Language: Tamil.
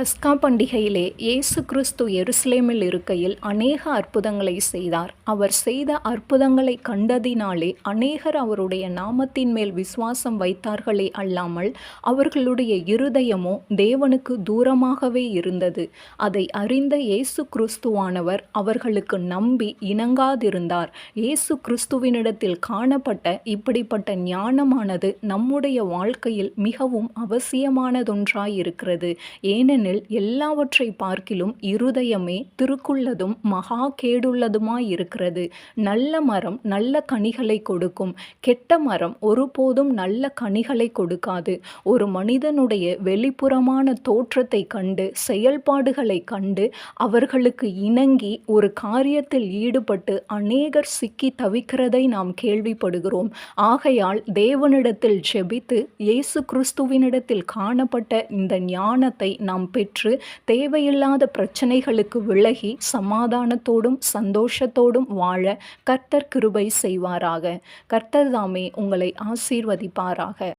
பஸ்கா பண்டிகையிலே இயேசு கிறிஸ்து எருசலேமில் இருக்கையில் அநேக அற்புதங்களை செய்தார். அவர் செய்த அற்புதங்களை கண்டதினாலே அநேகர் அவருடைய நாமத்தின் மேல் விசுவாசம் வைத்தார்களே அல்லாமல் அவர்களுடைய இருதயமோ தேவனுக்கு தூரமாகவே இருந்தது. அதை அறிந்த இயேசு கிறிஸ்துவானவர் அவர்களுக்கு நம்பி இணங்காதிருந்தார். இயேசு கிறிஸ்துவினிடத்தில் காணப்பட்ட இப்படிப்பட்ட ஞானமானது நம்முடைய வாழ்க்கையில் மிகவும் அவசியமானதொன்றாயிருக்கிறது. ஏனெனில் எல்லாவற்றை பார்க்கிலும் இருதயமே திருக்குள்ளதும் மகா கேடுள்ளதுமாயிருக்கிறது நல்ல மரம் நல்ல கனிகளை கொடுக்கும். கெட்ட மரம் ஒருபோதும் நல்ல கனிகளை கொடுக்காது. ஒரு மனிதனுடைய வெளிப்புறமான தோற்றத்தை கண்டு செயல்பாடுகளை கண்டு அவர்களுக்கு இணங்கி ஒரு காரியத்தில் ஈடுபட்டு அநேகர் சிக்கி தவிக்கிறதை நாம் கேள்விப்படுகிறோம். ஆகையால் தேவனிடத்தில் ஜெபித்து இயேசு கிறிஸ்துவினிடத்தில் காணப்பட்ட இந்த ஞானத்தை நாம் பெற்று தேவையில்லாத பிரச்சனைகளுக்கு விலகி சமாதானத்தோடும் சந்தோஷத்தோடும் வாழ கர்த்தர் கிருபை செய்வாராக. கர்த்தர் தாமே உங்களை ஆசீர்வதிப்பாராக.